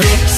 Mix.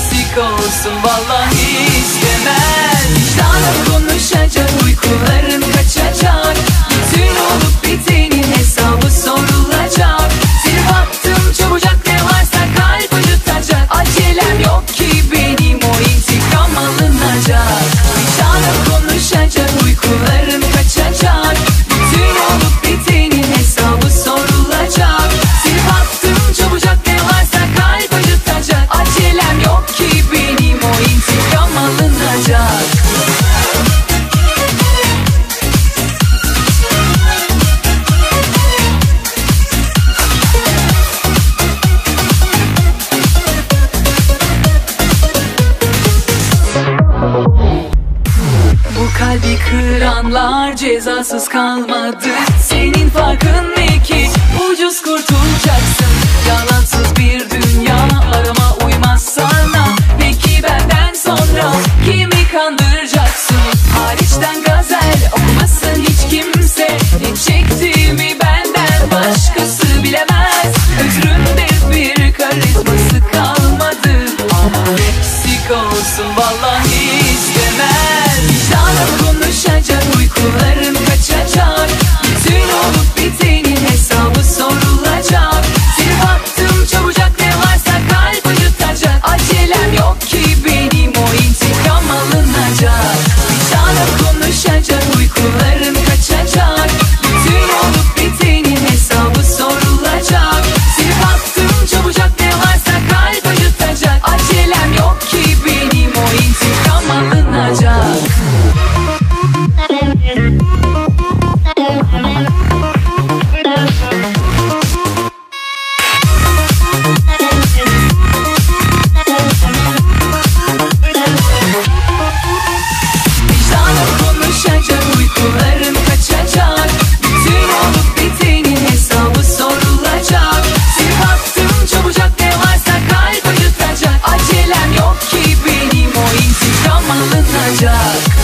Kıranlar cezasız kalmadı. Senin farkın ne ki? Ucuz kurtulacaksın. Yalansız bir dünya arama uymaz sana. Peki benden sonra kimi kandıracak? drug